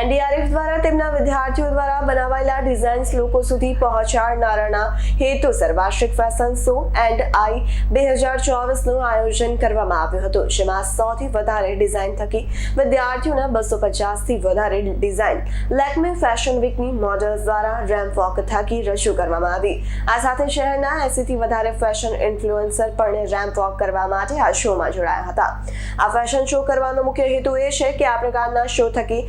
NDRF દ્વારા તેમના વિદ્યાર્થીઓ દ્વારા બનાવાયેલા ડિઝાઇન્સ લોકો સુધી પહોંચાડનારાના હેતુસર વાર્ષિક ફેશન શો એન્ડ આઈ બે હજાર ચોવીસનું આયોજન કરવામાં આવ્યું હતું, જેમાં સોથી વધારે ડિઝાઇન થકી વિદ્યાર્થીઓના બસો પચાસથી વધારે ડિઝાઇન લેકમે ફેશન વીકની મોડલ્સ દ્વારા રેમ્પ વોક થકી રજૂ કરવામાં આવી. આ સાથે શહેરના એસીથી વધારે ફેશન ઇન્ફ્લુઅન્સર પણ રેમ્પ વોક કરવા માટે આ શોમાં જોડાયા હતા. આ ફેશન શો કરવાનો મુખ્ય હેતુ એ છે કે આ પ્રકારના શો થકી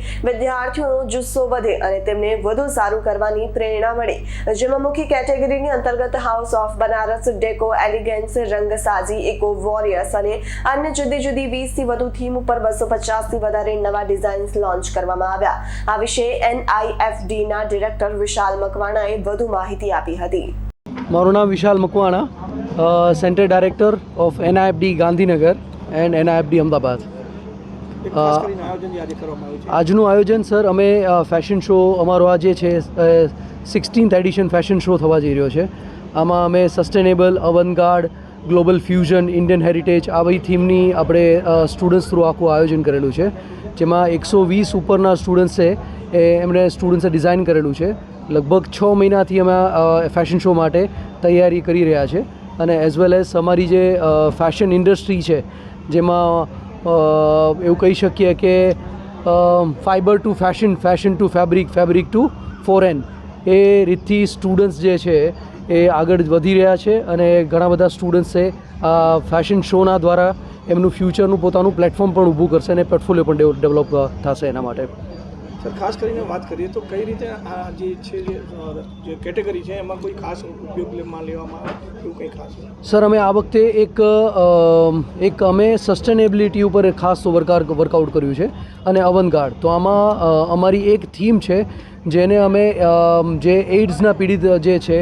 વિદ્યાર્થીઓનો જુસ્સો વધે અને તેમને વધુ સારું કરવાની પ્રેરણા મળે. જેમાં મુખ્ય કેટેગરીની અંતર્ગત House of Banaras Deco Elegance Rangsaji Eco Warriors અને અન્ય જુદી જુદી વીસથી વધુ થીમ ઉપર બસો પચાસથી વધારે નવા ડિઝાઇન્સ લોન્ચ કરવામાં આવ્યા. આ વિશે એનઆઈએફડીના ડિરેક્ટર વિશાલ મકવાણાએ વધુ માહિતી આપી હતી. મારું નામ Vishal Makwana centre director of NIFD Gandhinagar and NIFD Ahmedabad. આજનું આયોજન સર અમે ફેશન શો અમારો આ જે છે સિક્સટીન્થ એડિશન ફેશન શો થવા જઈ રહ્યો છે. આમાં અમે sustainable avant-garde global fusion Indian heritage આ બધી થીમની આપણે સ્ટુડન્ટ્સ થ્રુ આખું આયોજન કરેલું છે. જેમાં એકસો વીસ ઉપરના સ્ટુડન્ટ્સ છે એ એમણે સ્ટુડન્ટ્સે ડિઝાઇન કરેલું છે. લગભગ છ મહિનાથી અમે ફેશન શો માટે તૈયારી કરી રહ્યા છે. અને એઝ વેલ એઝ અમારી જે ફેશન ઇન્ડસ્ટ્રી છે જેમાં એવું કહી શકીએ કે fibre to fashion fashion to fabric fabric to foreign એ રીતથી સ્ટુડન્ટ્સ જે છે, એ આગળ વધી રહ્યા છે અને ઘણા બધા સ્ટુડન્ટ્સે આ ફેશન શોના દ્વારા એમનું ફ્યુચરનું પોતાનું પ્લેટફોર્મ પણ ઊભું કરશે અને પોર્ટફોલિયો પણ ડેવલપ થશે એના માટે. સર, ખાસ કરીને વાત કરીએ તો કઈ રીતે આ જે છે જે કેટેગરી છે, એમાં કોઈ ખાસ ઉપયોગમાં લેવામાં એવું કંઈ ખાસ? સર, અમે આ વખતે એક એક અમે સસ્ટેનેબિલિટી ઉપર ખાસ વર્કાર વર્કઆઉટ કર્યું છે, અને અવનગાર્ડ તો આમાં અમારી એક થીમ છે, જેને અમે જે એઇડ્સના પીડિત જે છે,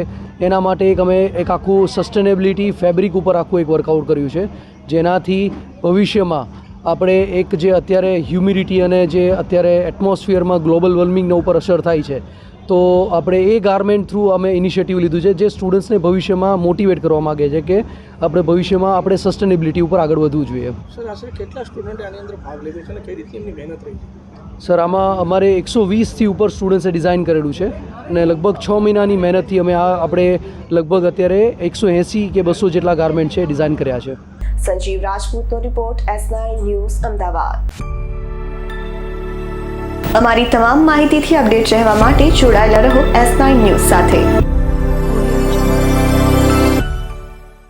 એના માટે એક અમે એક આખું સસ્ટેનેબિલિટી ફેબ્રિક ઉપર આખું એક વર્કઆઉટ કર્યું છે, જેનાથી ભવિષ્યમાં આપણે એક જે અત્યારે હ્યુમિડિટી અને જે અત્યારે એટમોસ્ફિયરમાં ગ્લોબલ વોર્મિંગના ઉપર અસર થાય છે તો આપણે એ ગાર્મેન્ટ થ્રુ અમે ઇનિશિયેટિવ લીધું છે જે સ્ટુડન્ટ્સને ભવિષ્યમાં મોટિવેટ કરવા માગે છે કે આપણે ભવિષ્યમાં આપણે સસ્ટેનેબિલિટી ઉપર આગળ વધવું જોઈએ. સર આશરે કેટલા સ્ટુડન્ટે આની અંદર ભાગ લીધો છે? અને કઈ રીતની એમની મહેનત રહી છે? સર આમાં અમારે એકસો વીસથી ઉપર સ્ટુડન્ટ્સે ડિઝાઇન કરેલું છે. અને લગભગ છ મહિનાની મહેનતથી અમે આ આપણે લગભગ અત્યારે એકસો એંસી કે બસો જેટલા ગાર્મેન્ટ છે ડિઝાઇન કર્યા છે. સંજીવ રાજપૂતનો રિપોર્ટ એસ ન્યૂઝ અમદાવાદ. અમારી તમામ માહિતીથી અપડેટ રહેવા માટે જોડાયેલા રહો એસ ન્યૂઝ સાથે.